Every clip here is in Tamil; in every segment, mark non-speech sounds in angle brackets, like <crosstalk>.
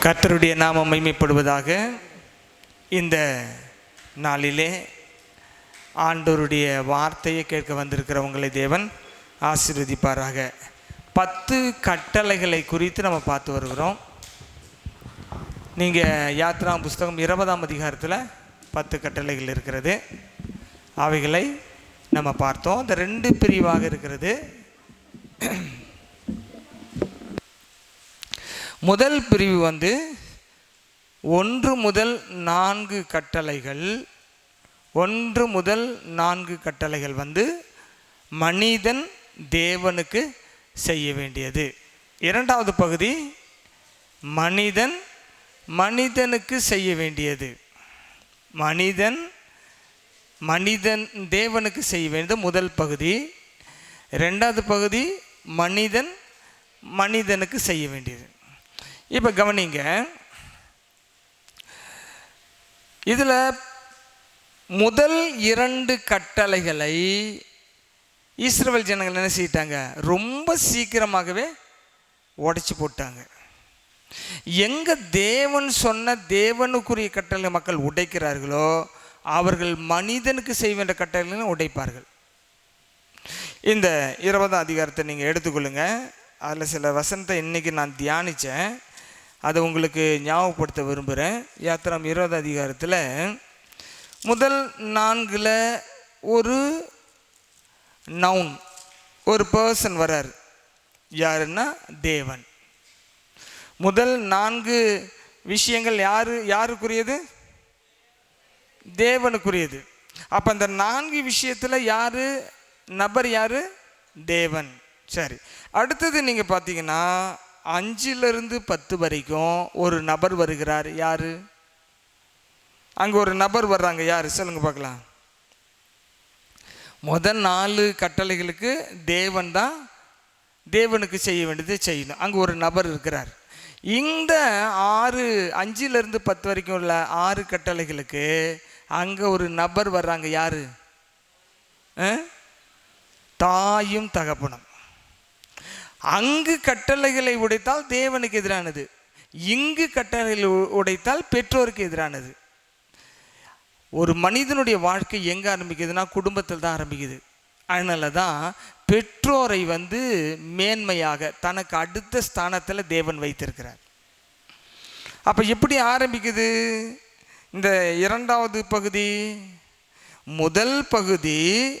கர்த்தருடைய நாமம் மைமைப்படுவதாக இந்த நாளிலே ஆண்டோருடைய வார்த்தையை கேட்க வந்திருக்கிற உங்களை தேவன் ஆசீர்வதிப்பாராக. பத்து கட்டளைகளை குறித்து நம்ம பார்த்து வருகிறோம். நீங்கள் யாத்ரா புஸ்தகம் இருபதாம் அதிகாரத்தில் பத்து கட்டளைகள் இருக்கிறது. அவைகளை நம்ம பார்த்தோம். அந்த ரெண்டு பிரிவாக இருக்கிறது. முதல் பிரிவு வந்து ஒன்று முதல் நான்கு கட்டளைகள். ஒன்று முதல் நான்கு கட்டளைகள் வந்து மனிதன் தேவனுக்கு செய்ய வேண்டியது. இரண்டாவது பகுதி மனிதன் மனிதனுக்கு செய்ய வேண்டியது. மனிதன் மனிதன் தேவனுக்கு செய்ய வேண்டியது முதல் பகுதி. ரெண்டாவது பகுதி மனிதன் மனிதனுக்கு செய்ய வேண்டியது. இப்போ கவனிங்க. இதில் முதல் இரண்டு கட்டளைகளை இஸ்ரவேல் ஜனங்கள் என்ன செய்யிட்டாங்க? ரொம்ப சீக்கிரமாகவே உடைச்சி போட்டாங்க. எங்கே தேவன் சொன்ன தேவனுக்குரிய கட்டளை மக்கள் உடைக்கிறார்களோ அவர்கள் மனிதனுக்கு செய்ய வேண்டிய கட்டளைகளை உடைப்பார்கள். இந்த இருபதாம் அதிகாரத்தை நீங்கள் எடுத்துக்கொள்ளுங்க. அதில் சில வசனத்தை இன்றைக்கி நான் தியானித்தேன் அதை உங்களுக்கு ஞாபகப்படுத்த விரும்புகிறேன். யாத்திரம் இருபது அதிகாரத்தில் முதல் நான்கில் ஒரு நவுன் ஒரு பர்சன் வரார் யாருன்னா தேவன். முதல் நான்கு விஷயங்கள் யாரு யாருக்குரியது? தேவனுக்குரியது. அப்போ அந்த நான்கு விஷயத்தில் யார் நபர் யார்? தேவன். சரி. அடுத்தது நீங்கள் பார்த்தீங்கன்னா அஞ்சிலிருந்து பத்து வரைக்கும் ஒரு நபர் வருகிறார். யார்? அங்கே ஒரு நபர் வர்றாங்க. யார்? சொல்லுங்க பார்க்கலாம். முதல் நாலு கட்டளைகளுக்கு தேவன் தான் தேவனுக்கு செய்ய வேண்டியது செய்யணும். அங்கே ஒரு நபர் இருக்கிறார். இந்த ஆறு அஞ்சிலிருந்து பத்து வரைக்கும் உள்ள ஆறு கட்டளைகளுக்கு அங்கே ஒரு நபர் வர்றாங்க. யார்? ஆ? தாயும் தகப்பனும். அங்கு கட்டளைகளை உடைத்தால் தேவனுக்கு எதிரானது. இங்கு கட்டளைகளை உடைத்தால் பெற்றோருக்கு எதிரானது. ஒரு மனிதனுடைய வாழ்க்கை எங்கே ஆரம்பிக்குதுன்னா குடும்பத்தில் தான் ஆரம்பிக்குது. அதனால தான் பெற்றோரை வந்து மேன்மையாக தனக்கு அடுத்த ஸ்தானத்தில் தேவன் வைத்திருக்கிறார். அப்போ எப்படி ஆரம்பிக்குது? இந்த இரண்டாவது பகுதி முதல் பகுதி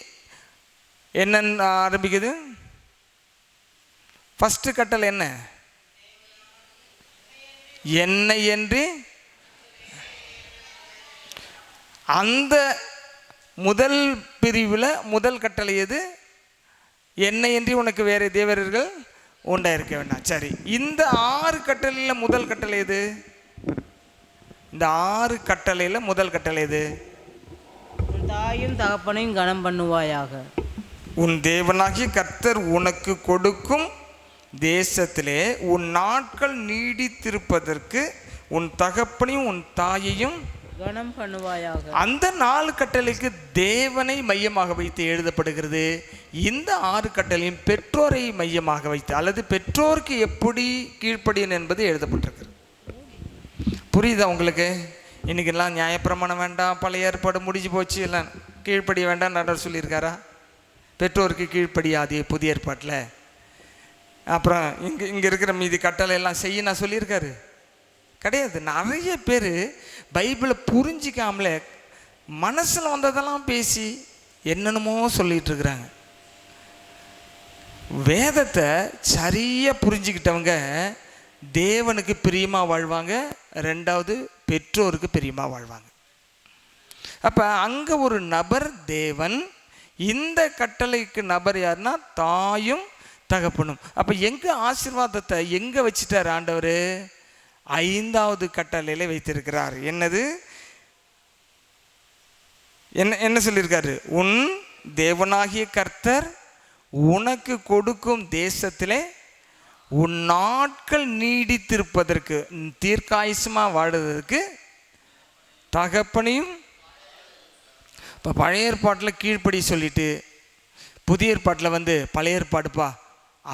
என்னென்ன ஆரம்பிக்குது? ஃபஸ்ட்டு கட்டளை என்ன? என்னை என்று அந்த முதல் பிரிவில் முதல் கட்டளை எது? என்னை என்று உனக்கு வேறு தேவர்கள் உண்டா இருக்க வேண்டாம். சரி இந்த ஆறு கட்டளையில் முதல் கட்டளை எது? இந்த ஆறு கட்டளையில் முதல் கட்டளை எது? தாயும் தகப்பனையும் கனம் பண்ணுவாயாக. உன் தேவனாகிய கர்த்தர் உனக்கு கொடுக்கும் தேசத்திலே உன் நாட்கள் நீடித்திருப்பதற்கு உன் தகப்பனையும் உன் தாயையும் கனம் பண்ணுவாயாக. அந்த நாலு கட்டளைக்கு தேவனை மையமாக வைத்து எழுதப்படுகிறது. இந்த ஆறு கட்டளையும் பெற்றோரை மையமாக வைத்து அல்லது பெற்றோருக்கு எப்படி கீழ்ப்படியன் என்பது எழுதப்பட்டிருக்கிறது. புரியுதா உங்களுக்கு? இன்னைக்கெல்லாம் நியாயப்பிரமாணம் வேண்டாம் பழைய ஏற்பாடு முடிஞ்சு போச்சு எல்லாம் கீழ்ப்படிய வேண்டாம் நடர் சொல்லியிருக்காரா? பெற்றோருக்கு கீழ்ப்படியாதே புதிய ஏற்பாட்டில். அப்புறம் இங்கே இங்கே இருக்கிற மீதி கட்டளை எல்லாம் செய்ய நான் சொல்லியிருக்காரு. கிடையாது நிறைய பேர் பைபிளை புரிஞ்சிக்காமலே மனசில் வந்ததெல்லாம் பேசி என்னென்னமோ சொல்லிகிட்டு இருக்கிறாங்க. வேதத்தை சரியாக புரிஞ்சுக்கிட்டவங்க தேவனுக்கு பிரியமாக வாழ்வாங்க ரெண்டாவது பெற்றோருக்கு பிரியமாக வாழ்வாங்க. அப்போ அங்கே ஒரு நபர் தேவன் இந்த கட்டளைக்கு நபர் யாருன்னா தாயும் தகப்பனும். அப்போ எங்கே ஆசீர்வாதத்தை எங்கே வச்சிட்டார் ஆண்டவர்? ஐந்தாவது கட்டளையில வைத்திருக்கிறார். என்னது? என்ன என்ன சொல்லியிருக்காரு? உன் தேவனாகிய கர்த்தர் உனக்கு கொடுக்கும் தேசத்திலே உன் நாட்கள் நீடித்திருப்பதற்கு தீர்க்காயுசமாக வாடுவதற்கு தகப்பனையும் இப்போ பழைய ஏற்பாட்டில் கீழ்ப்படி சொல்லிட்டு புதிய ஏற்பாட்டில் வந்து பழைய ஏற்பாடுப்பா.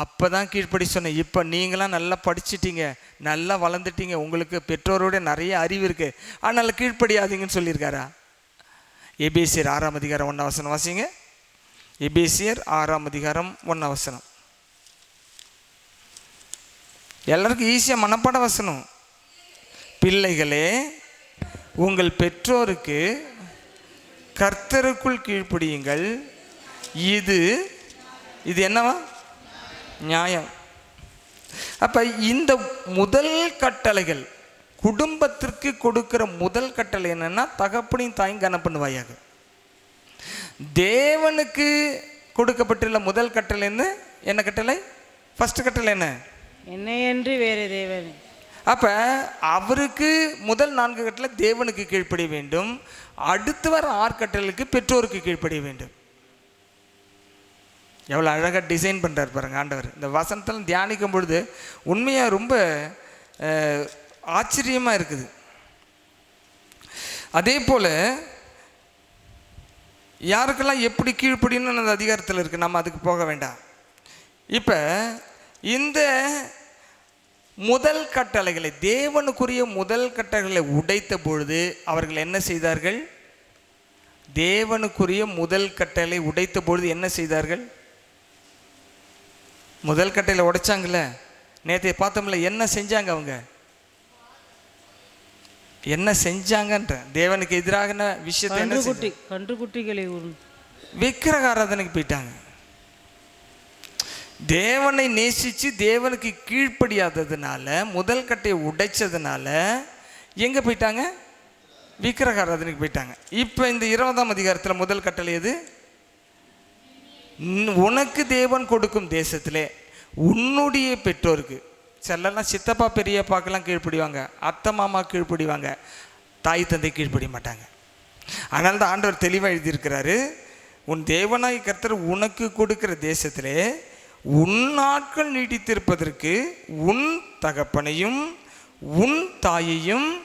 அப்போ தான் கீழ்ப்படி சொன்னேன் இப்போ நீங்களாம் நல்லா படிச்சிட்டீங்க நல்லா வளர்ந்துட்டீங்க உங்களுக்கு பெற்றோரோட நிறைய அறிவு இருக்கு. ஆனால் கீழ்ப்படியாதீங்கன்னு சொல்லியிருக்காரா? எபிசியர் ஆறாம் அதிகாரம் ஒன்றாம் வசனம் வாசிங்க. எபிசியர் ஆறாம் அதிகாரம் ஒன்றாம் வசனம். எல்லாருக்கும் ஈஸியாக மனப்பாட வசனம். பிள்ளைகளே உங்கள் பெற்றோருக்கு கர்த்தருக்குள் கீழ்ப்படியுங்கள். இது இது என்னவா? நியாயம். அப்போ இந்த முதல் கட்டளைகள் குடும்பத்திற்கு கொடுக்கிற முதல் கட்டளை என்னன்னா தகப்பனையும் தாயும் கனம் பண்ணுவாயாக. தேவனுக்கு கொடுக்கப்பட்டுள்ள முதல் கட்டளை என்ன? என்ன கட்டளை? ஃபர்ஸ்ட் கட்டளை என்ன? என்னையன்றி வேறு தேவன். அப்போ அவருக்கு முதல் நான்கு கட்டளை தேவனுக்கு கீழ்ப்படிய வேண்டும். அடுத்து வர ஆறு கட்டளைக்கு பெற்றோருக்கு கீழ்ப்படிய வேண்டும். எவ்வளோ அழகாக டிசைன் பண்ணுறார் பாருங்க ஆண்டவர். இந்த வசனத்தில் தியானிக்கும் பொழுது உண்மையாக ரொம்ப ஆச்சரியமாக இருக்குது. அதே போல் யாருக்கெல்லாம் எப்படி கீழ்ப்படின்னு அந்த அதிகாரத்தில் இருக்குது நம்ம அதுக்கு போக வேண்டாம். இப்போ இந்த முதல் கட்டளைகளை தேவனுக்குரிய முதல் கட்டளைகளை உடைத்த பொழுது அவர்கள் என்ன செய்தார்கள்? தேவனுக்குரிய முதல் கட்டளை உடைத்த பொழுது என்ன செய்தார்கள்? முதல் கட்டையில் உடைச்சாங்கல்ல. நேற்று பார்த்தோம்ல என்ன செஞ்சாங்க அவங்க? என்ன செஞ்சாங்கன்ற. தேவனுக்கு எதிரான விஷயத்தை கன்றுக்குட்டி? கன்றுக்குட்டிகளை விக்கிரக ஆராதனைக்கு போயிட்டாங்க. தேவனை நேசித்து தேவனுக்கு கீழ்ப்படியாததுனால முதல் கட்டையை உடைச்சதுனால எங்கே போயிட்டாங்க? விக்கிரக ஆராதனைக்கு போயிட்டாங்க. இப்போ இந்த இருபதாம் அதிகாரத்தில் முதல் கட்டளை எது? உனக்கு தேவன் கொடுக்கும் தேசத்தில் உன்னுடைய பெற்றோருக்கு சிலர்லாம் சித்தப்பா பெரியப்பாக்கெல்லாம் கீழ்ப்படிவாங்க அத்தை மாமா கீழ்ப்படிவாங்க தாய் தந்தை கீழ்ப்படிய மாட்டாங்க. அதனால தான் ஆண்டவர் தெளிவாக எழுதியிருக்கிறாரு உன் தேவனாய் கர்த்தர் உனக்கு கொடுக்கிற தேசத்திலே உன் நாட்கள் நீடித்திருப்பதற்கு உன் தகப்பனையும் உன் தாயையும்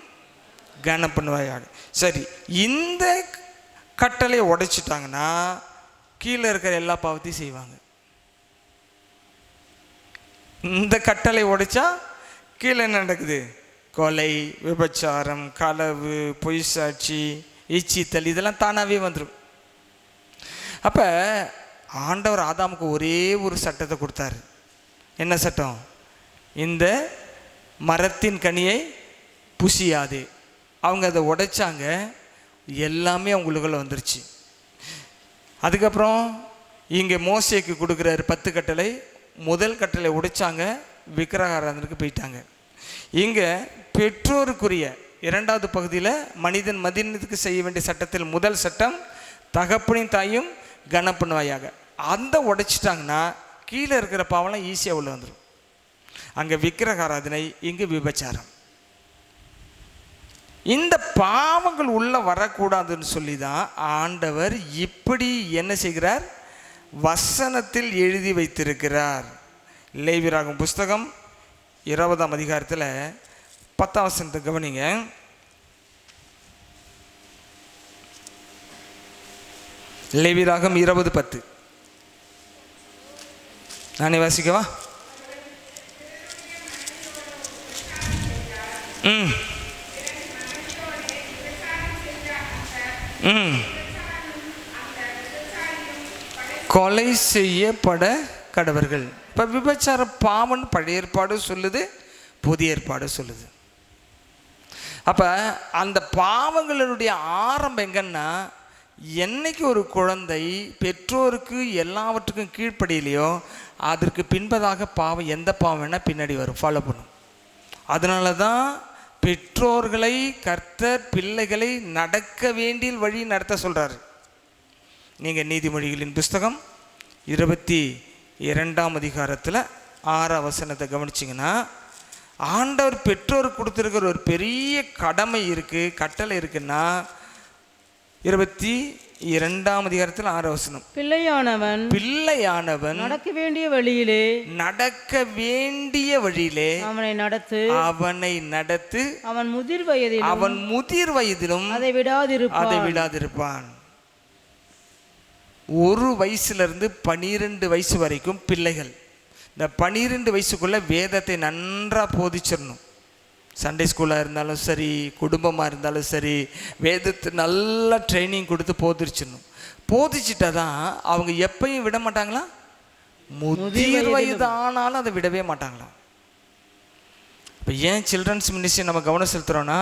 கனம் பண்ணுவாயாக சரி இந்த கட்டளையை உடைச்சிட்டாங்கன்னா கீழே இருக்கிற எல்லா பாவத்தையும் செய்வாங்க. இந்த கட்டளை உடைச்சா கீழே என்ன நடக்குது? கொலை விபச்சாரம் களவு பொய் சாட்சி இச்சித்தல் இதெல்லாம் தானாகவே வந்துடும் அப்போ ஆண்டவர் ஆதாமுக்கு ஒரே ஒரு சட்டத்தை கொடுத்தாரு. என்ன சட்டம்? இந்த மரத்தின் கனியை புசியாது. அவங்க அதை உடைச்சாங்க. எல்லாமே அவங்களுக்குள்ள வந்துருச்சு. அதுக்கப்புறம் இங்கே மோசைக்கு கொடுக்குறாரு பத்து கட்டளை முதல் கட்டளை உடைச்சாங்க விக்கிரகாராதனுக்கு போயிட்டாங்க. இங்கே பெற்றோருக்குரிய இரண்டாவது பகுதியில் மனிதன் மதினத்துக்கு செய்ய வேண்டிய சட்டத்தில் முதல் சட்டம் தகப்பனின் தாயும் கனப்பண்ணுவாயாக அந்த உடைச்சிட்டாங்கன்னா கீழே இருக்கிற பாவம்லாம் ஈஸியாக உள்ள வந்துடும் அங்கே விக்கிரகாராதனை இங்கே விபச்சாரம். இந்த பாவங்கள் உள்ளே வரக்கூடாதுன்னு சொல்லி தான் ஆண்டவர் இப்படி என்ன செய்கிறார்? வசனத்தில் எழுதி வைத்திருக்கிறார். லேவிராகும் புஸ்தகம் இருபதாம் அதிகாரத்தில் பத்தாம் வசனத்தை கவனிங்க. லேவிராகம் இருபது பத்து. நானே வாசிக்கவா? ம். கொலை செய்யப்பட கடவர்கள். இப்போ விபச்சார பாவன் பழைய ஏற்பாடு சொல்லுது புதிய ஏற்பாடு சொல்லுது. அப்போ அந்த பாவங்களுடைய ஆரம்பம் எங்கன்னா என்னைக்கு ஒரு குழந்தை பெற்றோருக்கு எல்லாவற்றுக்கும் கீழ்ப்படியிலையோ அதற்கு பின்பதாக பாவம் எந்த பாவம் வேணால் பின்னாடி வரும் ஃபாலோ பண்ணும். அதனால தான் பெற்றோர்களை கர்த்தர் பிள்ளைகளை நடக்க வேண்டிய வழி நடத்த சொல்கிறாரு நீங்கள் நீதிமொழிகளின் புஸ்தகம் இருபத்தி இரண்டாம் அதிகாரத்தில் ஆற வசனத்தை கவனிச்சிங்கன்னா ஆண்டவர் பெற்றோர் கொடுத்துருக்கிற ஒரு பெரிய கடமை இருக்குது கட்டளை இருக்குன்னா இருபத்தி இரண்டாம் அதிகாரத்தில் ஆறாம் வசனம். பிள்ளையானவன் பிள்ளையானவன் நடக்க வேண்டிய வழியிலே நடக்க வேண்டிய வழியிலே அவனை நடத்து அவனை நடத்து அவன் முதிர் வயதில் அவன் முதிர் வயதிலும் அதை விடாதிருப்பான். அதை விடாதிருப்பான். ஒரு வயசுல இருந்து பனிரெண்டு வயசு வரைக்கும் பிள்ளைகள். இந்த பன்னிரெண்டு வயசுக்குள்ளே வேதத்தை நன்றாக போதிச்சிடணும். சண்டே ஸ்கூலாக இருந்தாலும் சரி குடும்பமாக இருந்தாலும் சரி வேதத்தை நல்லா ட்ரைனிங் கொடுத்து போதிச்சிடணும். போதிச்சிட்டா தான் அவங்க எப்பயும் விட மாட்டாங்களா? முதிர் வயது ஆனாலும் அதை விடவே மாட்டாங்களாம் இப்போ ஏன் சில்ட்ரன்ஸ் மினிஸ்ட்ரி நம்ம கவனம் செலுத்துகிறோன்னா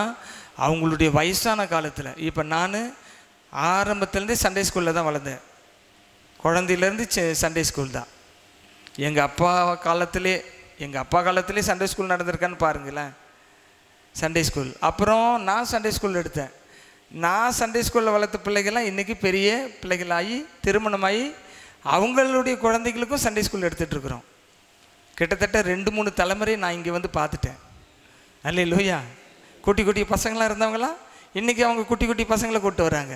அவங்களுடைய வயசான காலத்தில் இப்போ நான் ஆரம்பத்துலேருந்தே சண்டே ஸ்கூலில் தான் வளர்ந்தேன். குழந்தையிலேருந்து சண்டே ஸ்கூல் தான். எங்கள் அப்பா காலத்திலே எங்கள் அப்பா காலத்திலே சண்டே ஸ்கூல் நடந்திருக்கான்னு பாருங்களேன். சண்டே ஸ்கூல் அப்புறம் நான் சண்டே ஸ்கூல் எடுத்தேன். நான் சண்டே ஸ்கூலில் வளர்த்த பிள்ளைகள்லாம் இன்றைக்கி பெரிய பிள்ளைகளாகி திருமணமாகி அவங்களுடைய குழந்தைகளுக்கும் சண்டே ஸ்கூல் எடுத்துகிட்ருக்குறோம் கிட்டத்தட்ட ரெண்டு மூணு தலைமுறை நான் இங்கே வந்து பார்த்துட்டேன். அல்ல லோயா குட்டி குட்டி பசங்களாக இருந்தவங்களாம் இன்றைக்கி அவங்க குட்டி குட்டி பசங்களை கூட்டு வராங்க.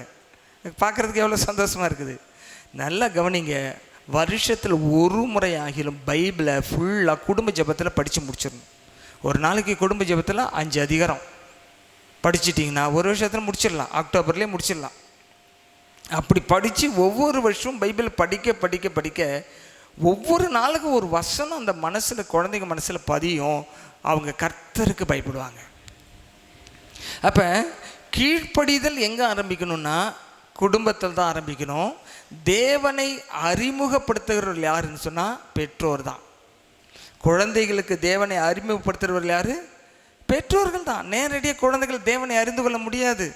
பார்க்குறதுக்கு எவ்வளோ சந்தோஷமாக இருக்குது. நல்லா கவனிங்க. வருஷத்தில் ஒரு முறை ஆகிலும் பைபிளை ஃபுல்லாக குடும்ப ஜெபத்தில் படித்து முடிச்சிடணும். ஒரு நாளைக்கு குடும்ப ஜெபத்தில் அஞ்சு அதிகாரம். படிச்சிட்டிங்கன்னா ஒரு வருஷத்தில் முடிச்சிடலாம். அக்டோபர்லேயே முடிச்சிடலாம். அப்படி படித்து ஒவ்வொரு வருஷமும் பைபிள் படிக்க படிக்க படிக்க ஒவ்வொரு நாளுக்கும் ஒரு வசனம் அந்த மனசில் குழந்தைங்க மனசில் பதியும். அவங்க கர்த்தருக்கு பயப்படுவாங்க. அப்போ கீழ்ப்படிதல் எங்கே ஆரம்பிக்கணும்னா குடும்பத்தில் தான் ஆரம்பிக்கணும். தேவனை அறிமுகப்படுத்துகிறவர்கள் யாருன்னு சொன்னால் பெற்றோர் தான். குழந்தைகளுக்கு தேவனை அறிமுகப்படுத்துகிறவர்கள் யார்? பெற்றோர்கள் தான் நேரடியாக குழந்தைகள் தேவனை அறிந்து கொள்ள முடியாது.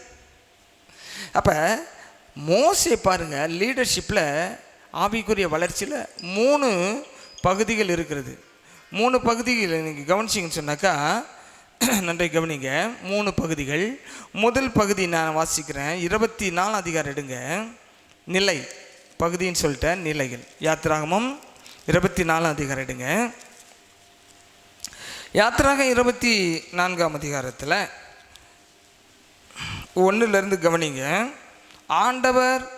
அப்போ மோசை பாருங்கள் லீடர்ஷிப்பில் ஆவிக்குரிய வளர்ச்சியில் மூணு பகுதிகள் இருக்கிறது. மூணு பகுதிகள் நீங்கள் கவனிச்சிங்கன்னு சொன்னாக்கா நன்றை கவனிங்க. மூணு பகுதிகள். முதல் பகுதி நான் வாசிக்கிறேன். இருபத்தி நாலு அதிகாரம் எடுங்க. நிலை. பகுதின்னு சொல்லிட்டேன் நிலைகள். யாத்திராகமம் இருபத்தி நாலு அதிகாரம் எடுங்க. யாத்திராக இருபத்தி நான்காம் அதிகாரத்தில் ஒன்றுலேருந்து கவனிங்க. ஆண்டவர்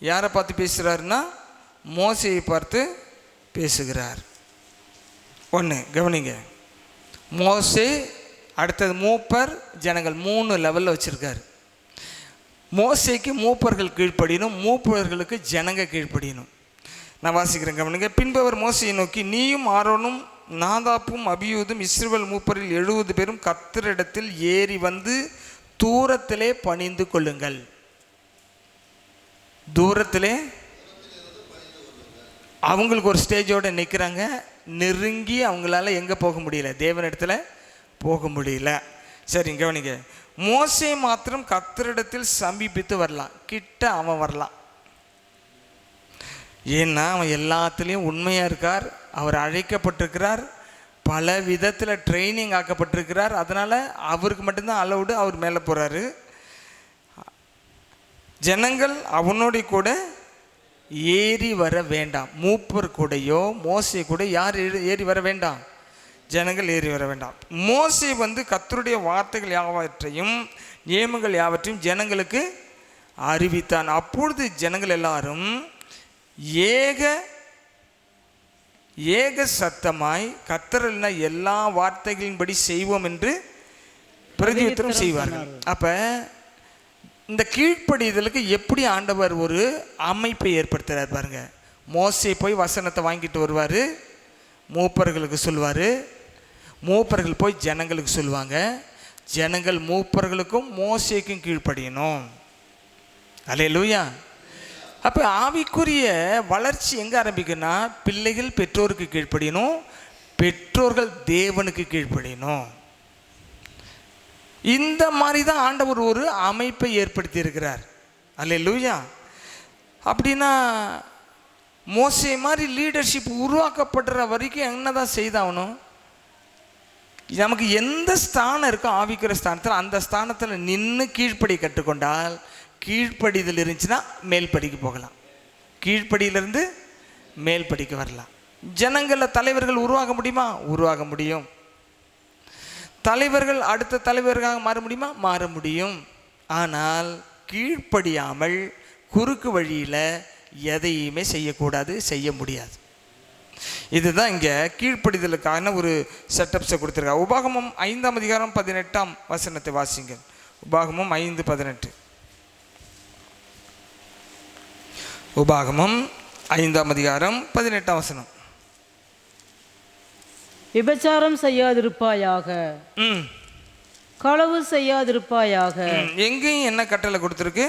யாரை பார்த்து பேசுகிறாருன்னா மோசையை பார்த்து பேசுகிறார். ஒன்று கவனிங்க. மோசே அடுத்தது மூப்பர் ஜனங்கள் மூணு லெவலில் வச்சுருக்காரு. மோசைக்கு மூப்பர்கள் கீழ்ப்படியணும் மூப்பர்களுக்கு ஜனங்க கீழ்ப்படியணும். நான் வாசிக்கிறேன் கவனிங்க. பின்பு அவர் மோசையை நோக்கி நீயும் ஆரோனும் நாதாப்பும் அபியூதும் இஸ்ரவேல் மூப்பரில் எழுபது பேரும் கத்தரிடத்தில் ஏறி வந்து தூரத்திலே பணிந்து கொள்ளுங்கள். தூரத்திலே அவங்களுக்கு ஒரு ஸ்டேஜோடு நிற்கிறாங்க நெருங்கி அவங்களால எங்கே போக முடியல. தேவனிடத்துல போக முடியல. சரி கவனிங்க. மோசை மாத்திரம் கத்தரிடத்தில் சமீபித்து வரலாம். கிட்ட அவன் வரலாம். ஏன்னா அவன் எல்லாத்துலேயும் உண்மையாக இருக்கார். அவர் அழைக்கப்பட்டிருக்கிறார். பல விதத்தில் ட்ரைனிங் ஆக்கப்பட்டிருக்கிறார். அதனால் அவருக்கு மட்டும்தான் அலவுடு அவர் மேலே போகிறாரு ஜனங்கள் அவனோட கூட ஏறி வர வேண்டாம். மூப்பர் கூடையோ மோசை கூட யார் ஏறி- ஏறி வர வேண்டாம். ஜனங்கள் ஏறி வர வேண்டாம். மோசை வந்து கத்தருடைய வார்த்தைகள் யாவற்றையும் நியமங்கள் யாவற்றையும் ஜனங்களுக்கு அறிவித்தான். அப்பொழுது ஜனங்கள் எல்லாரும் ஏக ஏக சத்தமாய் கத்தரல்னா எல்லா வார்த்தைகளின்படி செய்வோம் என்று பிரதியுத்தரம் செய்வார்கள். அப்ப இந்த கீழ்ப்படிதலுக்கு எப்படி ஆண்டவர் ஒரு அமைப்பை ஏற்படுத்துறார் பாருங்க. மோசே போய் வசனத்தை வாங்கிட்டு வருவார். மூப்பர்களுக்கு சொல்லுவார் மூப்பர்கள் போய் ஜனங்களுக்கு சொல்லுவாங்க ஜனங்கள் மூப்பர்களுக்கும் மோசேக்கும் கீழ்ப்படியணும். அலே லூயா அப்போ ஆவிக்குரிய வளர்ச்சி எங்கே ஆரம்பிக்குன்னா பிள்ளைகள் பெற்றோருக்கு கீழ்ப்படியணும் பெற்றோர்கள் தேவனுக்கு கீழ்ப்படியணும். இந்த மாதிரி தான் ஆண்டவர் ஒரு அமைப்பை ஏற்படுத்தி இருக்கிறார் அல்ல லூயா அப்படின்னா மோசை மாதிரி லீடர்ஷிப் உருவாக்கப்படுற வரைக்கும் என்னதான் செய்தாகணும்? நமக்கு எந்த ஸ்தானம் இருக்கோ ஆவிக்கிற ஸ்தானத்தில் அந்த ஸ்தானத்தில் நின்று கீழ்ப்படி கற்றுக்கொண்டால் கீழ்ப்படிதல் இருந்துச்சுன்னா மேல் படிக்கு போகலாம். கீழ்ப்படியிலிருந்து மேல் படிக்க வரலாம். ஜனங்களில் தலைவர்கள் உருவாக முடியுமா? உருவாக முடியும். தலைவர்கள் அடுத்த தலைவர்களாக மாற முடியுமா? மாற முடியும். ஆனால் கீழ்ப்படியாமல் குறுக்கு வழியில் எதையுமே செய்யக்கூடாது செய்ய முடியாது. இதுதான் இங்கே கீழ்ப்படிதலுக்கான ஒரு செட்டப்ஸை கொடுத்துருக்காங்க. உபாகமம் ஐந்தாம் அதிகாரம் பதினெட்டாம் வசனத்தை வாசிங்க உபாகமம் ஐந்து பதினெட்டு. உபாகமம் ஐந்தாம் அதிகாரம் பதினெட்டாம் வசனம். விபச்சாரம் செய்யாதிருப்பாயாக. ம். களவு செய்யாதிருப்பாயாக. எங்கேயும் என்ன கட்டளை கொடுத்துருக்கு?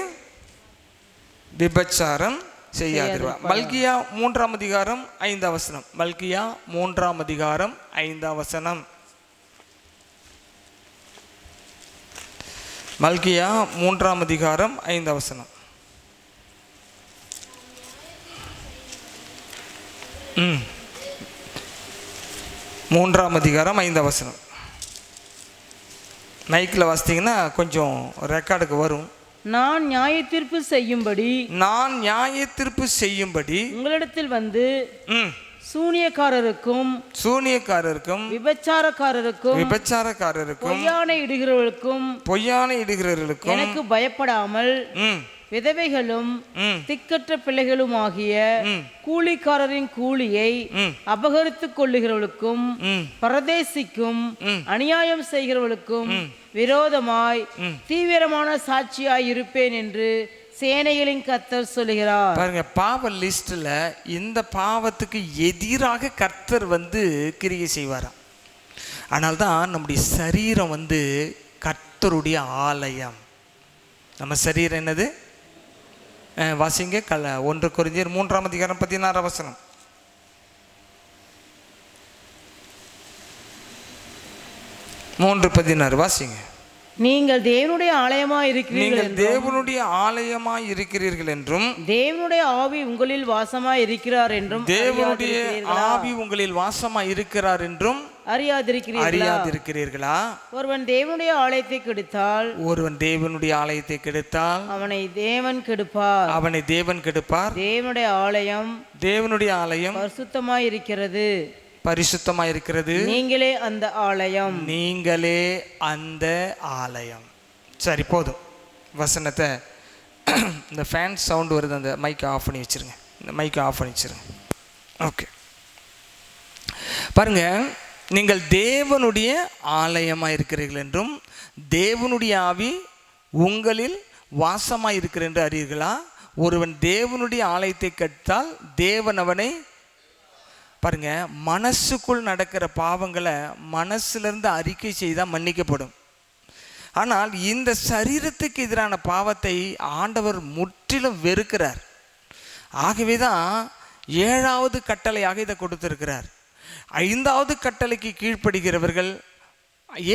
விபச்சாரம் செய்யாதிருவா மல்கியா மூன்றாம் அதிகாரம் ஐந்தாம் வசனம். மல்கியா மூன்றாம் அதிகாரம் ஐந்தாம் வசனம். மல்கியா மூன்றாம் அதிகாரம் ஐந்தாம் வசனம். மூன்றாம் அதிகாரம் ஐந்தாம் வசனம். மைக்கில் வாசித்தீங்கன்னா கொஞ்சம் ரெக்கார்டுக்கு வரும். நான் நியாய தீர்ப்பு செய்யும்படி நான் நியாய தீர்ப்பு செய்யும்படி உங்களிடத்தில் வந்து சூனியக்காரருக்கும் சூனியக்காரருக்கும் விபச்சாரக்காரருக்கும் விபச்சாரக்காரருக்கும் பொய்யானை இடுகிறவர்களுக்கும் பொய்யான இடுகிறவர்களுக்கும் எனக்கு பயப்படாமல் விதவைகளும் திக்கற்ற பிள்ளைகளுமாகிய ம். கூலிக்காரரின் கூலியை. அபகரித்துக் கொள்ளுகிறவர்களுக்கும் ம், பரதேசிக்கும். அநியாயம் செய்கிறவர்களுக்கும் விரோதமாய் தீவிரமான சாட்சியாய் இருப்பேன் என்று சேனைகளின் கர்த்தர் சொல்லுகிறார். பாருங்க பாவ லிஸ்ட்ல இந்த பாவத்துக்கு எதிராக கர்த்தர் வந்து கிரியை செய்வாராம். ஆனால்தான் நம்முடைய சரீரம் வந்து கர்த்தருடைய ஆலயம். நம்ம சரீரம் என்னது? வாசிங்க கல ஒன்று குறிஞ்சியர் மூன்றாம் அதிகாரம் பதினாறு வசனம் மூன்று பதினாறு வாசிங்க நீங்கள் தேவனுடைய ஆலயமாய் இருக்கிறீர்கள் நீங்கள் தேவனுடைய ஆலயமாய் இருக்கிறீர்கள் என்றும் தேவனுடைய ஆவி உங்களில் வாசமாய் இருக்கிறார் என்றும் தேவனுடைய? ஆவி உங்களில் வாசமா இருக்கிறார் என்றும் அறியாதிருக்கிறீர்களா? அறியாதிருக்கிறீர்களா? ஒருவன் தேவனுடைய ஆலயத்தை கெடுத்தால் ஒருவன் தேவனுடைய ஆலயத்தை கெடுத்தால் அவனை தேவன் கெடுப்பார். அவனை தேவன் கெடுப்பார். தேவனுடைய ஆலயம் தேவனுடைய ஆலயம் பரிசுத்தமாய் இருக்கிறது பரிசுத்தமா இருக்கிறது நீங்களே அந்த ஆலயம். நீங்களே அந்த ஆலயம். சரி போதும். வசனத்தை <clears throat> இந்த ஃபேன் சவுண்ட் வருது அந்த மைக்கை ஆஃப் பண்ணி வச்சிருங்க. இந்த மைக்கை ஆஃப் பண்ணி வச்சிருங்க. ஓகே பாருங்க நீங்கள் தேவனுடைய ஆலயமாக இருக்கிறீர்கள் என்றும் தேவனுடைய ஆவி உங்களில் வாசமாக இருக்கிற என்று அறியீர்களா? ஒருவன் தேவனுடைய ஆலயத்தை கட்டால் தேவன் அவனை பாருங்க மனசுக்குள் நடக்கிற பாவங்களை மனசுலேருந்து அறிக்கை செய்தால் மன்னிக்கப்படும். ஆனால் இந்த சரீரத்துக்கு எதிரான பாவத்தை ஆண்டவர் முற்றிலும் வெறுக்கிறார். ஆகவே தான் ஏழாவது கட்டளையாக இதை கொடுத்திருக்கிறார். ஐந்தாவது கட்டளைக்கு கீழ்ப்படுகிறவர்கள்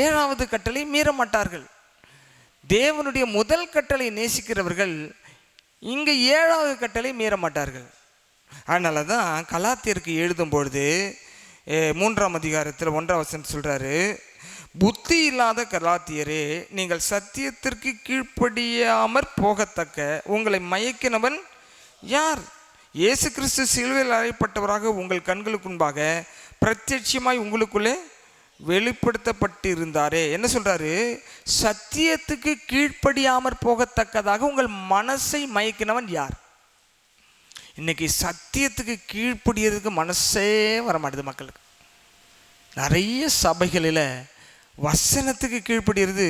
ஏழாவது கட்டளை மீற மாட்டார்கள். தேவனுடைய முதல் கட்டளை நேசிக்கிறவர்கள் இங்கே ஏழாவது கட்டளை மீற மாட்டார்கள். அதனால தான் கலாத்தியருக்கு எழுதும் பொழுது மூன்றாம் அதிகாரத்தில் ஒன்றாம் வசனம் சொல்கிறாரு புத்தி இல்லாத கலாத்தியரே நீங்கள் சத்தியத்திற்கு கீழ்ப்படியாமற் போகத்தக்க உங்களை மயக்கினவன் யார்? இயேசு கிறிஸ்து சிலுவையில் அறையப்பட்டவராக உங்கள் கண்களுக்கு முன்பாக பிரத்யட்சமாய் உங்களுக்குள்ளே வெளிப்படுத்தப்பட்டிருந்தாரே. என்ன சொல்கிறாரு சத்தியத்துக்கு கீழ்ப்படியாமற் போகத்தக்கதாக உங்கள் மனசை மயக்கினவன் யார்? இன்னைக்கு சத்தியத்துக்கு கீழ்ப்படியதுக்கு மனசே வரமாட்டுது மக்களுக்கு. நிறைய சபைகளில் வசனத்துக்கு கீழ்ப்படுகிறது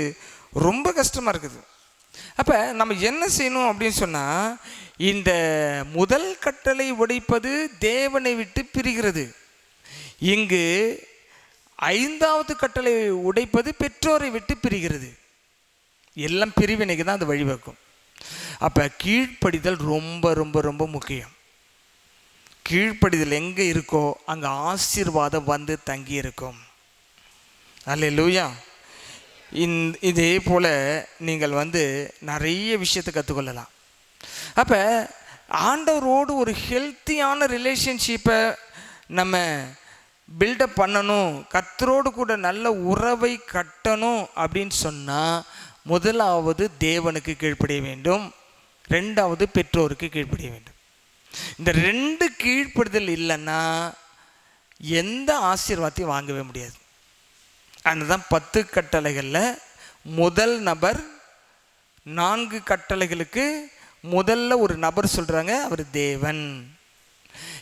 ரொம்ப கஷ்டமாக இருக்குது. அப்போ நம்ம என்ன செய்யணும் அப்படின்னு சொன்னால் இந்த முதல் கட்டளை உடைப்பது தேவனை விட்டு பிரிகிறது. இங்கு ஐந்தாவது கட்டளை உடைப்பது பெற்றோரை விட்டு பிரிகிறது. எல்லாம் பிரிவினைக்கு தான் அது வழிவகுக்கும் அப்போ கீழ்ப்படிதல் ரொம்ப ரொம்ப ரொம்ப முக்கியம். கீழ்ப்படிதல் எங்கே இருக்கோ அங்கே ஆசீர்வாதம் வந்து தங்கி இருக்கும் அல்ல லூயா இந் இதே போல் நீங்கள் வந்து நிறைய விஷயத்தை கற்றுக்கொள்ளலாம் அப்போ ஆண்டவரோடு ஒரு ஹெல்த்தியான ரிலேஷன்ஷிப்பை நம்ம பில்டப் பண்ணணும் கத்தரோடு கூட நல்ல உறவை கட்டணும் அப்படின்னு சொன்னால் முதலாவது தேவனுக்கு கீழ்ப்படிய வேண்டும். ரெண்டாவது பெற்றோருக்கு கீழ்ப்படிய வேண்டும். இந்த ரெண்டு கீழ்ப்படுதல் இல்லைன்னா எந்த ஆசீர்வாதத்தையும் வாங்கவே முடியாது. அதுதான் பத்து கட்டளைகளில் முதல் நபர் நான்கு கட்டளைகளுக்கு முதல்ல ஒரு நபர் சொல்கிறாங்க அவர் தேவன்.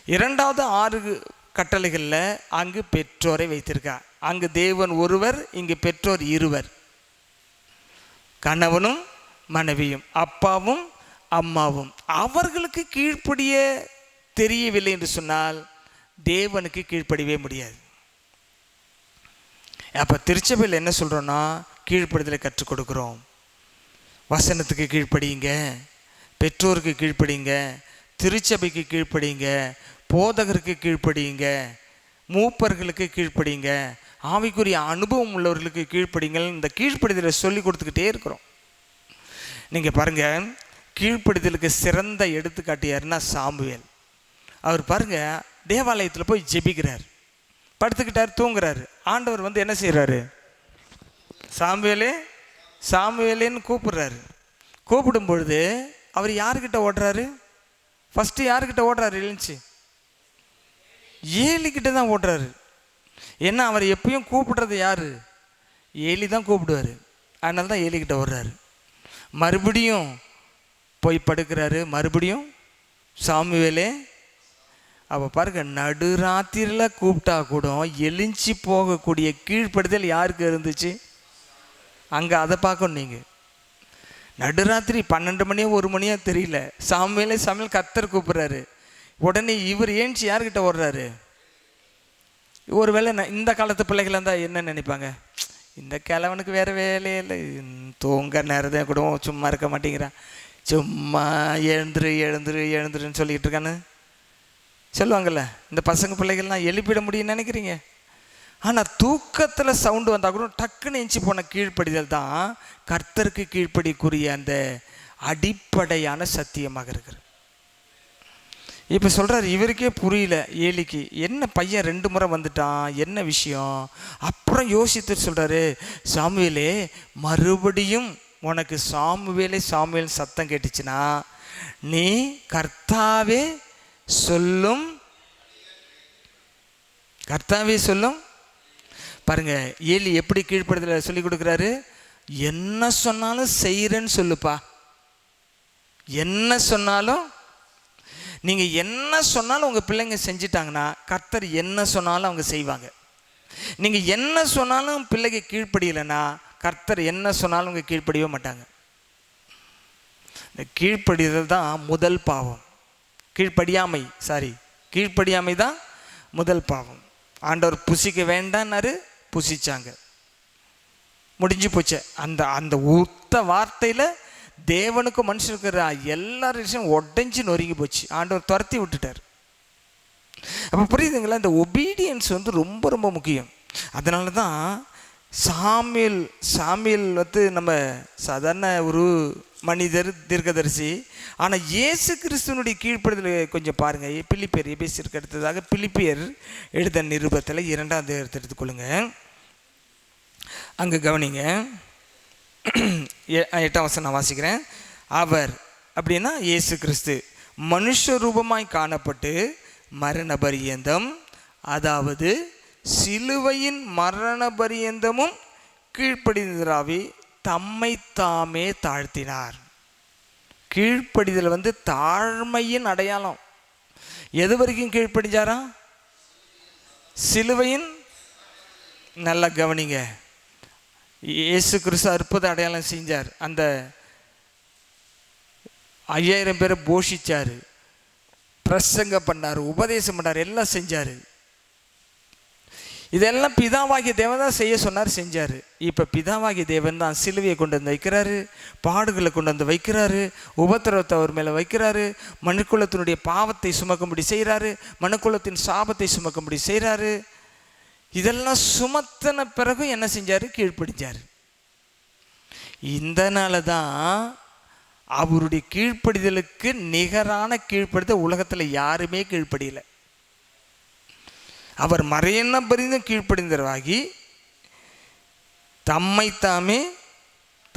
இரண்டாவது ஆறு கட்டளைகளில் அங்கு பெற்றோரை வைத்திருக்கார் அங்கு தேவன் ஒருவர் இங்கு பெற்றோர் இருவர். கணவனும் மனைவியும் அப்பாவும் அம்மாவும். அவர்களுக்கு கீழ்ப்படிய தெரியவில்லை என்று சொன்னால் தேவனுக்கு கீழ்ப்படியவே முடியாது. அப்போ திருச்சபையில் என்ன சொல்கிறோன்னா கீழ்ப்படுதலை கற்றுக் கொடுக்குறோம். வசனத்துக்கு கீழ்ப்படியுங்க பெற்றோருக்கு கீழ்ப்படியுங்க திருச்சபைக்கு கீழ்ப்படியுங்க போதகருக்கு கீழ்ப்படியுங்க மூப்பர்களுக்கு கீழ்ப்படியுங்க ஆவிக்குரிய அனுபவம் உள்ளவர்களுக்கு கீழ்ப்படிங்கள் இந்த கீழ்ப்படிதலை சொல்லி கொடுத்துக்கிட்டே இருக்கிறோம். நீங்கள் பாருங்கள் கீழ்ப்படிதலுக்கு சிறந்த எடுத்துக்காட்டு யாருன்னா சாம்புவேல் அவர் பாருங்க தேவாலயத்தில் போய் ஜெபிக்கிறார். படுத்துக்கிட்டார் தூங்குறாரு. ஆண்டவர் வந்து என்ன செய்கிறாரு சாமுவேலே சாமுவேலேன்னு கூப்பிடுறாரு. கூப்பிடும் பொழுது அவர் யாருக்கிட்ட ஓடுறாரு? ஃபஸ்ட்டு யாருக்கிட்ட ஓடுறாரு எழுந்துச்சு. ஏலிக்கிட்ட தான் ஓடுறாரு. ஏன்னா அவர் எப்பயும் கூப்பிடுறது யார்? ஏலி தான் கூப்பிடுவார். அதனால தான் ஏலிக்கிட்ட ஓடுறாரு. மறுபடியும் போய் படுக்கிறாரு. மறுபடியும் சாமுவேலே அப்போ பாருங்க நடுராத்திரியில் கூப்பிட்டா கூட எலிஞ்சி போகக்கூடிய கீழ்ப்படுதல் யாருக்கு இருந்துச்சு? அங்கே அதை பார்க்கணும் நீங்கள் நடுராத்திரி பன்னெண்டு மணியோ ஒரு மணியோ தெரியல. சாமியிலே சமையல் கத்தர் கூப்பிட்றாரு. உடனே இவர் ஏஞ்சி யார்கிட்ட ஓடுறாரு? ஒருவேளை நான் இந்த காலத்து பிள்ளைகள் இருந்தால் என்ன நினைப்பாங்க? இந்த கிழவனுக்கு வேறு வேலையே இல்லை. தூங்க நேரத்தை கூட சும்மா இருக்க மாட்டேங்கிறான். சும்மா எழுந்துரு எழுந்துரு எழுந்துருன்னு சொல்லிக்கிட்டு இருக்கானு. சொல்லுவாங்கல்ல இந்த பசங்க பிள்ளைகள்லாம் எழுப்பிட முடியும்னு நினைக்கிறீங்க? ஆனால் தூக்கத்தில் சவுண்டு வந்தால் கூட டக்குன்னு எஞ்சி போன கீழ்ப்படிதல் தான் கர்த்தருக்கு கீழ்ப்படிக்குரிய அந்த அடிப்படையான சத்தியமாக இருக்கிறது இப்போ சொல்கிறார் இவருக்கே புரியல ஏலிக்கு என்ன பையன் ரெண்டு முறை வந்துட்டான் என்ன விஷயம்? அப்புறம் யோசித்து சொல்கிறாரு சாமுவேலே மறுபடியும் உனக்கு சாமுவேலே சாமுவேல் சத்தம் கேட்டுச்சுன்னா நீ கர்த்தாவே சொல்லும். கர்த்தாவே சொல்லும். பாருங்க ஏலி எப்படி கீழ்ப்படுதல சொல்லி கொடுக்குறாரு? என்ன சொன்னாலும் செய்கிறேன்னு சொல்லுப்பா. என்ன சொன்னாலும் நீங்கள் என்ன சொன்னாலும் உங்கள் பிள்ளைங்க செஞ்சிட்டாங்கன்னா கர்த்தர் என்ன சொன்னாலும் அவங்க செய்வாங்க. நீங்கள் என்ன சொன்னாலும் பிள்ளைங்க கீழ்ப்படியலைன்னா கர்த்தர் என்ன சொன்னாலும் அவங்க கீழ்ப்படியவே மாட்டாங்க. இந்த கீழ்ப்படிதல் தான் முதல் பாவம். கீழ்ப்படியாமை சாரி கீழ்ப்படியாமை தான் முதல் பாவம். ஆண்டவர் புசிக்க வேண்டான்னாரு புசிச்சாங்க. முடிஞ்சு போச்சு. அந்த அந்த உத்த வார்த்தையில் தேவனுக்கும் மனுஷனுக்கு எல்லா விஷயம் உடஞ்சி நொறுங்கி போச்சு. ஆண்டவர் துரத்தி விட்டுட்டார். அப்போ புரியுதுங்களா? இந்த ஒபீடியன்ஸ் வந்து ரொம்ப ரொம்ப முக்கியம். அதனால தான் சாமியல் சாமியல் வந்து நம்ம சாதாரண ஒரு மனிதர் தீர்க்கதரிசி. ஆனால் இயேசு கிறிஸ்துவனுடைய கீழ்ப்படுதல் கொஞ்சம் பாருங்கள் பிலிப்பியர் எபேசிற்கு அடுத்ததாக பிலிப்பியர் எழுத நிருபத்தில் இரண்டாம் தேர்தல் எடுத்துக்கொள்ளுங்க. அங்கே கவனிங்க. எட்டாம் வசனம் நான் வாசிக்கிறேன். அவர் அப்படின்னா இயேசு கிறிஸ்து மனுஷ ரூபமாய் காணப்பட்டு மரண பரியந்தம் அதாவது சிலுவையின் மரண பரியந்தமும் கீழ்ப்படிந்தராவி தம்மை தாமே தாழ்த்தினார். கீழ்ப்படிதல் வந்து தாழ்மையின் அடையாளம். எது வரைக்கும் கீழ்ப்படிஞ்சாரா? சிலுவையின்? நல்லா கவனிங்க. இயேசு கிறிஸ்து அற்புத அடையாளம் செஞ்சார். அந்த ஐயாயிரம் பேரை போஷிச்சார். பிரசங்க பண்ணார் உபதேசம் பண்ணார் எல்லாம் செஞ்சார். இதெல்லாம் பிதாவாகிய தேவன் தான் செய்ய சொன்னார் செஞ்சார். இப்போ பிதாவாகிய தேவன் தான் சிலுவையை கொண்டு வந்து வைக்கிறாரு பாடுகளை கொண்டு வந்து வைக்கிறாரு உபத்திரவத்தை அவர் மேலே வைக்கிறாரு மனுக்குலத்தினுடைய பாவத்தை சுமக்கும்படி செய்கிறாரு மனுக்குலத்தின் சாபத்தை சுமக்கும்படி செய்கிறாரு இதெல்லாம் சுமத்தின பிறகு என்ன செஞ்சார்? கீழ்ப்படிஞ்சார். இந்தனால தான் அவருடைய கீழ்ப்படிதலுக்கு நிகரான கீழ்ப்படுத்த உலகத்தில் யாருமே கீழ்ப்படியலை. அவர் மறையென்ன பரிந்தும் கீழ்ப்படிந்தவராகி தம்மைத்தாமே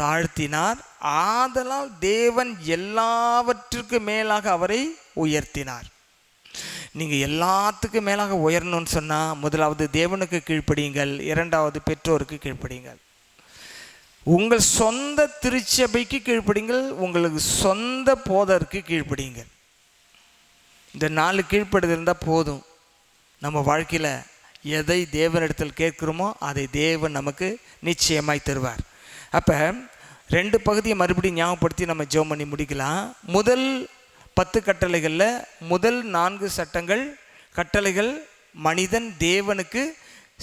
தாழ்த்தினார். ஆதலால் தேவன் எல்லாவற்றிற்கும் மேலாக அவரை உயர்த்தினார். நீங்கள் எல்லாத்துக்கும் மேலாக உயரணும்னு சொன்னால் முதலாவது தேவனுக்கு கீழ்ப்படியுங்கள் இரண்டாவது பெற்றோருக்கு கீழ்ப்படியுங்கள். உங்கள் சொந்த திருச்சபைக்கு கீழ்ப்படிங்கள் உங்களுக்கு சொந்த போதருக்கு கீழ்ப்படியுங்கள். இந்த நாலு கீழ்ப்படுதல் இருந்தால் போதும். நம்ம வாழ்க்கையில் எதை தேவனிடத்தில் கேட்குறோமோ அதை தேவன் நமக்கு நிச்சயமாய் தருவார். அப்போ ரெண்டு பகுதியை மறுபடியும் ஞாபகப்படுத்தி நம்ம ஜெபம் பண்ணி முடிக்கலாம். முதல் பத்து கட்டளைகளில் முதல் நான்கு சட்டங்கள் கட்டளைகள் மனிதன் தேவனுக்கு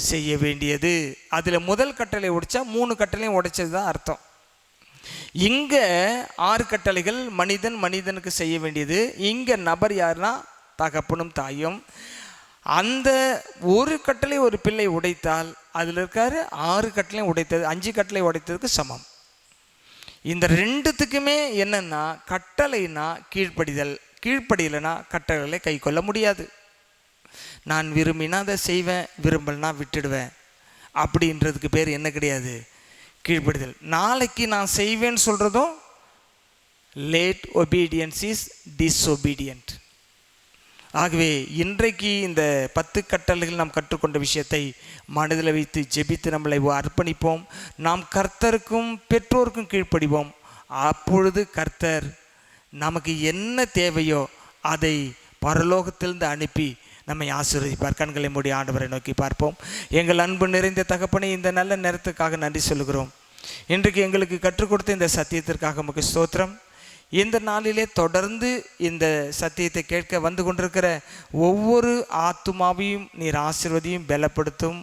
செய்ய வேண்டியது. அதில் முதல் கட்டளை உடைச்சா மூணு கட்டளையும் உடைச்சது தான் அர்த்தம். இங்கே ஆறு கட்டளைகள் மனிதன் மனிதனுக்கு செய்ய வேண்டியது. இங்கே நபர் யாருன்னா தகப்பனும் தாயும். அந்த ஒரு கட்டளை ஒரு பிள்ளை உடைத்தால் அதில் இருக்காரு ஆறு கட்டளையும் உடைத்தது அஞ்சு கட்டளை உடைத்ததுக்கு சமம். இந்த ரெண்டுத்துக்குமே என்னன்னா கட்டளைனா கீழ்ப்படிதல் கீழ்ப்படியலைனா கட்டளைகளை கை கொள்ள முடியாது. நான் விரும்பினா அதை செய்வேன் விரும்பலைனா விட்டுடுவேன். அப்படின்றதுக்கு பேர் என்ன கிடையாது? கீழ்ப்படிதல். நாளைக்கு நான் செய்வேன்னு சொல்கிறதும் லேட் ஒபீடியன்ஸ் இஸ் டிஸ்ஒபீடியன்ட் ஆகவே இன்றைக்கு இந்த பத்து கட்டளைகள் நாம் கற்றுக்கொண்ட விஷயத்தை மனதில் வைத்து ஜெபித்து நம்மளை அர்ப்பணிப்போம். நாம் கர்த்தருக்கும் பெற்றோருக்கும் கீழ்ப்படிவோம். அப்பொழுது கர்த்தர் நமக்கு என்ன தேவையோ அதை பரலோகத்திலிருந்து அனுப்பி நம்மை ஆசீர்வதிப்பார். கண்களை மூடி ஆண்டவரை நோக்கி பார்ப்போம். எங்கள் அன்பு நிறைந்த தகப்பனை இந்த நல்ல நேரத்துக்காக நன்றி சொல்கிறோம் இன்றைக்கு எங்களுக்கு கற்றுக் கொடுத்த இந்த சத்தியத்திற்காக நமக்கு ஸ்தோத்திரம். இந்த நாளிலே தொடர்ந்து இந்த சத்தியத்தை கேட்க வந்து கொண்டிருக்கிற ஒவ்வொரு ஆத்துமாவையும் நீர் ஆசிர்வதியும் பலப்படுத்தும்.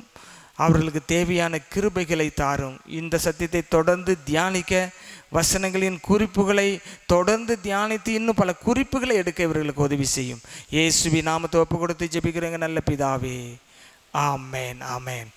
அவர்களுக்கு தேவையான கிருபைகளை தாரும். இந்த சத்தியத்தை தொடர்ந்து தியானிக்க வசனங்களின் குறிப்புகளை தொடர்ந்து தியானித்து இன்னும் பல குறிப்புகளை எடுக்க இவர்களுக்கு உதவி செய்யும். இயேசுவி நாமத்தை ஒப்பு கொடுத்து ஜெபிக்கிறேங்க நல்ல பிதாவே. ஆமேன் ஆமேன்.